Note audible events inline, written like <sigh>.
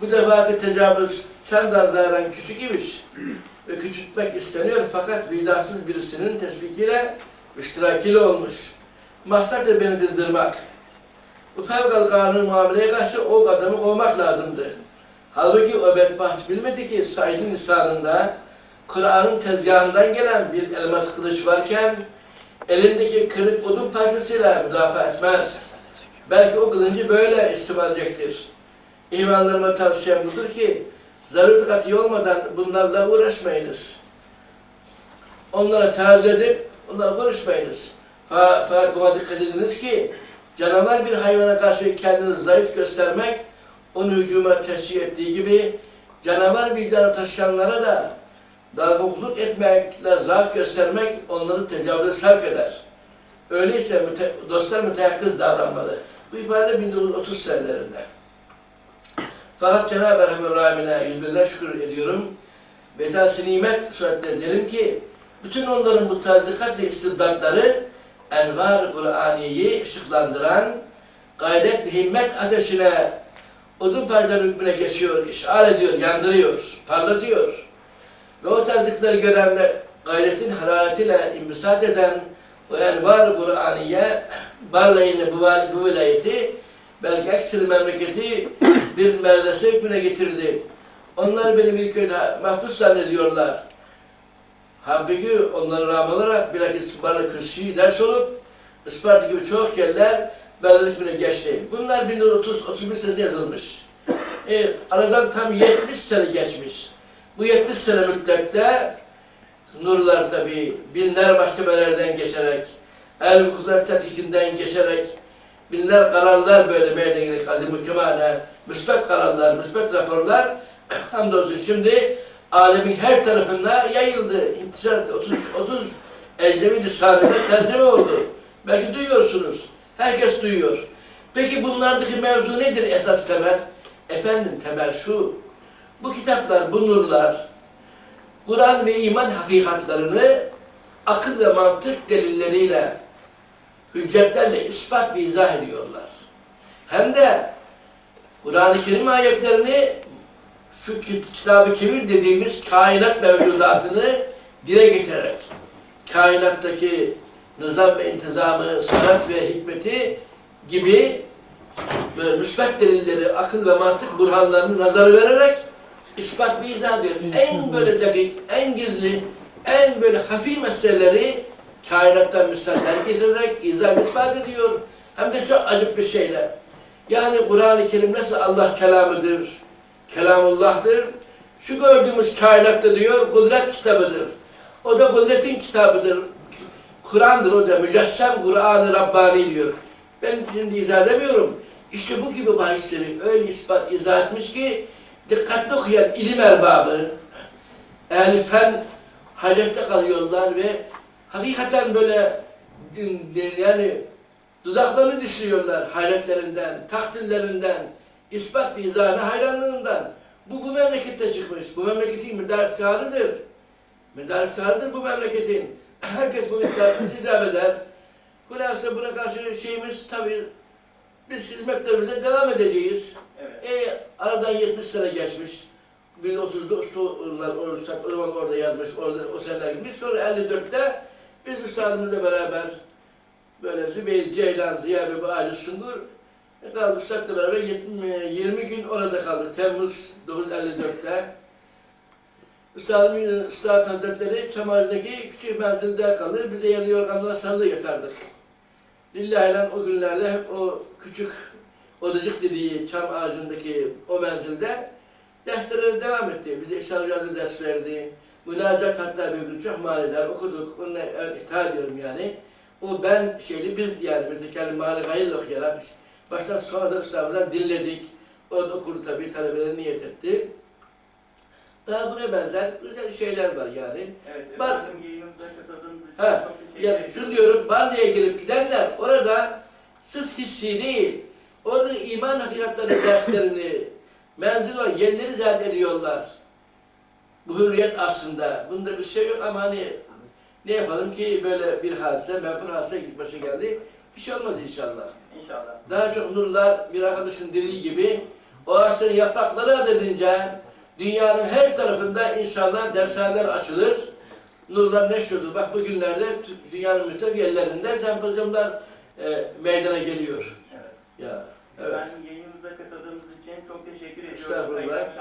Bu defaki tecavüz çandan zahiren küçük imiş ve küçültmek isteniyor fakat vicdansız birisinin teşvikiyle, iştirakiyle olmuş. Maksat da beni kızdırmak. Bu fevkal kanun muameleye karşı o adamı kovmak lazımdı. Halbuki o bedbaht bilmedi ki Said'in lisanında Kur'an'ın tezgahından gelen bir elmas kılıç varken elindeki kırık odun parçasıyla müdafaa etmez. Belki o kılıncı böyle istimal edecektir. İmanlarıma tavsiyem budur ki zaruret kati olmadan bunlarla uğraşmayınız. Onlara taviz edip onlarla konuşmayınız. Fa- Fakat buna dikkat ediniz ki canavar bir hayvana karşı kendini zayıf göstermek onu hücuma teşvik ettiği gibi canavar vicdanı taşıyanlara da dalgınlık etmekle zaaf göstermek onları tecavüze sevk eder. Öyleyse müte, dostlar müteyakkız davranmalı. Bu ifade 1930 senelerinde. Fakat Cenab-ı Rahim'ine yüzbirler şükür ediyorum. Vedası nimet suretle derim ki bütün onların bu tazikat ve istibdatları envar Kur'aniyeyi ışıklandıran gayret himmet ateşine odun parçaları hükmüne geçiyor, işaret ediyor, yandırıyor, parlatıyor. Ve o tarzlıkları görenle gayretin hararetiyle imbisat eden o envar Kur'aniye barlayını bu, bu vilayeti belki eksir memleketi bir medrese hükmüne getirdi. Onlar beni bir köyde mahpus zannediyorlar. Halbuki onlara rağmen olarak bilakis bana kürsüyü ders olup Isparta gibi çok yerler belirli hükmüne geçti. Bunlar 1930-31 senesinde yazılmış. E, aradan tam 70 sene geçmiş. Bu 70 sene müddette nurlar tabi binler mahkemelerden geçerek, el hukuklar tetkikinden geçerek, binler kararlar böyle meydana azim kemale, müsbet kararlar, müsbet raporlar <clears throat> hamdolsun şimdi alemin her tarafında yayıldı. İntisar 30 30 ecnebi lisanıyla tercüme oldu. Belki duyuyorsunuz. Herkes duyuyor. Peki bunlardaki mevzu nedir esas temel? Efendim temel şu. Bu kitaplar, bu nurlar, Kur'an ve iman hakikatlarını akıl ve mantık delilleriyle, hüccetlerle ispat ve izah ediyorlar. Hem de Kur'an-ı Kerim ayetlerini şu kit- kitabı kebir dediğimiz kainat mevcudatını dile getirerek kainattaki nizam ve intizamı, sanat ve hikmeti gibi müsbet delilleri, akıl ve mantık burhanlarını nazara vererek ispat ve izah ediyor. En böyle dakik, en gizli, en böyle hafif meseleleri kainattan misaller getirerek izah ispat ediyor. Hem de çok acip bir şeyle. Yani Kur'an-ı Kerim nasıl Allah kelamıdır, kelamullah'tır. Şu gördüğümüz kainatta diyor kudret kitabıdır. O da kudretin kitabıdır. Kur'an'dır o da mücessem Kur'an-ı Rabbani diyor. Ben şimdi izah edemiyorum. İşte bu gibi bahisleri öyle ispat izah etmiş ki dikkatli okuyan ilim erbabı ehli fen hacette kalıyorlar ve hakikaten böyle yani dudaklarını düşürüyorlar hayretlerinden, takdirlerinden, ispat izahına hayranlığından. Bu bu memlekette çıkmış. Bu memleketin müdar iftiharıdır. Müdar iftiharıdır bu memleketin. <clears throat> Herkes bunu icap eder. Hulasa buna karşı şeyimiz tabii biz hizmetlerimize devam edeceğiz. Evet. E, aradan 70 sene geçmiş. 1930'da Ustular olursak o zaman orada yazmış, orada o seneler gitmiş. Sonra 54'te biz üstadımızla beraber böyle Zübeyir, Ceylan, Ziya ve bu Ali Sungur e, kaldık üstadla beraber 20, 20 gün orada kaldık. Temmuz 954'te. Üstadımın Üstad Hazretleri Çamar'daki küçük menzilde kalır. Biz de yerli yorganlara sarılı yatardık. Lillahi'yle o günlerde hep o küçük odacık dediği çam ağacındaki o menzilde derslere devam etti. Bize Yazı ders verdi. Münacat hatta bir gün çok manidar okuduk. Onunla ithal ediyorum yani. O ben şeyli biz yani bir tekerli mali hayırlı okuyarak baştan sona da üstadımızdan dinledik. O da okudu tabii talebeler niyet etti. Daha buna benzer güzel şeyler var yani. Evet. Bak- Ha, Ya şunu diyorum, Bali'ye gelip gidenler orada sırf hissi değil, orada iman hakikatleri derslerini, menzil olan yerleri zannediyorlar. Bu hürriyet aslında. Bunda bir şey yok ama hani ne yapalım ki böyle bir hadise, menfur hadise gitmesi geldi. Bir şey olmaz inşallah. İnşallah. Daha çok nurlar bir arkadaşın dediği gibi O ağaçların yaprakları adedince dünyanın her tarafında inşallah dershaneler açılır. Nurlar neşrolur. Bak bugünlerde dünyanın mütep yerlerinde sempozyumlar e, meydana geliyor. Evet. Ya, evet. Ben yayınımıza katıldığınız için çok teşekkür ediyorum. Estağfurullah.